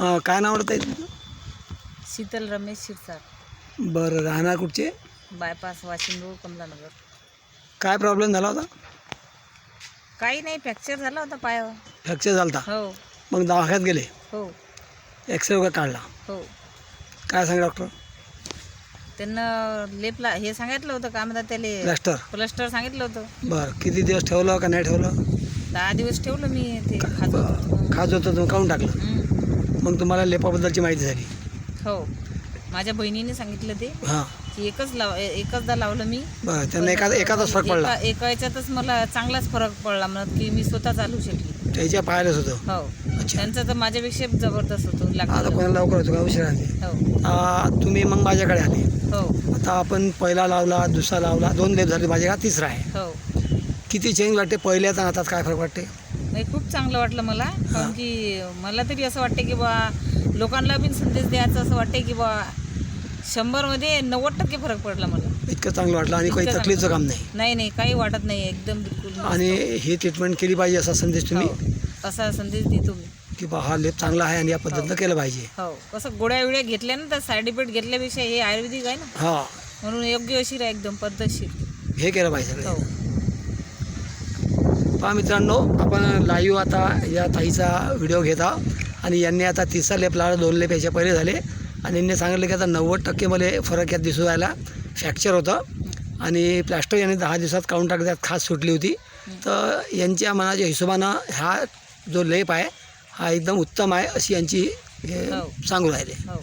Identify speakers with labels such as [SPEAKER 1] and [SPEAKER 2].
[SPEAKER 1] अं, काय नाव आहे तुमचं
[SPEAKER 2] शीतल रमेश शिरसाट.
[SPEAKER 1] बरं राहणार कुठचे?
[SPEAKER 2] Bypass Washim road Kamalanagar.
[SPEAKER 1] काय प्रॉब्लेम झाला होता?
[SPEAKER 2] काही नाही फ्रॅक्चर झाला होता पायावर.
[SPEAKER 1] फ्रॅक्चर झाला होता
[SPEAKER 2] हो.
[SPEAKER 1] मग दवाखान्यात गेले?
[SPEAKER 2] हो.
[SPEAKER 1] एक्सरे वगैरे काढला?
[SPEAKER 2] हो.
[SPEAKER 1] काय सांग डॉक्टर
[SPEAKER 2] त्यांना लेपला हे सांगितलं होतं का म्हणतात त्याला
[SPEAKER 1] प्लॅस्टर
[SPEAKER 2] प्लस्टर सांगितलं होतं.
[SPEAKER 1] बरं किती दिवस ठेवलं का नाही ठेवलं?
[SPEAKER 2] दहा दिवस ठेवलं मी ते खाजवत.
[SPEAKER 1] खाज होतं तुम्ही काढून टाकलं.
[SPEAKER 2] हं.
[SPEAKER 1] मग तुम्हाला लेपाबद्दलची माहिती झाली.
[SPEAKER 2] हो. माझ्या बहिणीने सांगितलं ते
[SPEAKER 1] हां.
[SPEAKER 2] की एकच लाव एकचदा लावलं मी.
[SPEAKER 1] बरं त्यांना एका एकाचाच फरक पडला.
[SPEAKER 2] एका एका याच्यातच मला चांगलाच फरक पडला म्हणत की मी स्वतः चालू शकली.
[SPEAKER 1] त्याच्या पाहायलाच होतं.
[SPEAKER 2] हो.
[SPEAKER 1] अच्छा.
[SPEAKER 2] त्यांचं तर माझ्यापेक्षा जबरदस्त होतं
[SPEAKER 1] आता
[SPEAKER 2] लागलं.
[SPEAKER 1] कोणाला लवकर होतो का? उशिराने
[SPEAKER 2] हो.
[SPEAKER 1] आ, तुम्ही मग माझ्याकडे आले.
[SPEAKER 2] हो.
[SPEAKER 1] आता आपण पहिला लावला दुसरा लावला दोन लेप झाले माझ्या हा तिसरा आहे.
[SPEAKER 2] हो.
[SPEAKER 1] किती चेंज वाटते? पहिल्याच आणि आता काय फरक वाटते?
[SPEAKER 2] नाही खूप चांगलं वाटलं मला. कारण की मला तरी असं वाटते की बा लोकांना बी संदेश द्यायचा असं वाटते की बा शंभरमध्ये नव्वद टक्के फरक पडला मला.
[SPEAKER 1] इतकं चांगलं वाटलं आणि काही
[SPEAKER 2] इतकं
[SPEAKER 1] तकलीफचं काम नाही.
[SPEAKER 2] नाही नाही काही वाटत नाही एकदम बिलकुल.
[SPEAKER 1] आणि ही ट्रीटमेंट केली पाहिजे असा संदेश तुम्ही?
[SPEAKER 2] हो. असा संदेश देतो मी.
[SPEAKER 1] की बा हा लेप चांगला आहे आणि या पद्धतीनं केलं पाहिजे.
[SPEAKER 2] हो कसं गोळ्या विड्या घेतल्या ना तर साईड इफेक्ट घेतल्यापेक्षा हे आयुर्वेदिक आहे ना.
[SPEAKER 1] हा.
[SPEAKER 2] म्हणून योग्य अशी आहे एकदम पद्धतशीर.
[SPEAKER 1] हे केलं पाहिजे.
[SPEAKER 2] हो.
[SPEAKER 1] पहा मित्रांनो आपण लाईव्ह आता या ताईचा व्हिडिओ घेत आहोत. आणि यांनी आता तिसरा लेप लावला दोन लेप याच्या पहिले झाले. आणि यांनी सांगितलं की आता नव्वद टक्के मला फरक यात दिसू राहिला. फ्रॅक्चर होतं. आणि प्लॅस्टर यांनी दहा दिवसात काढून टाकलं त्यात खास सुटली होती. तर यांच्या मनाच्या हिशोबानं हा जो लेप आहे हा एकदम उत्तम आहे अशी यांची
[SPEAKER 2] हे.
[SPEAKER 1] सांगू राहिले.
[SPEAKER 2] हो.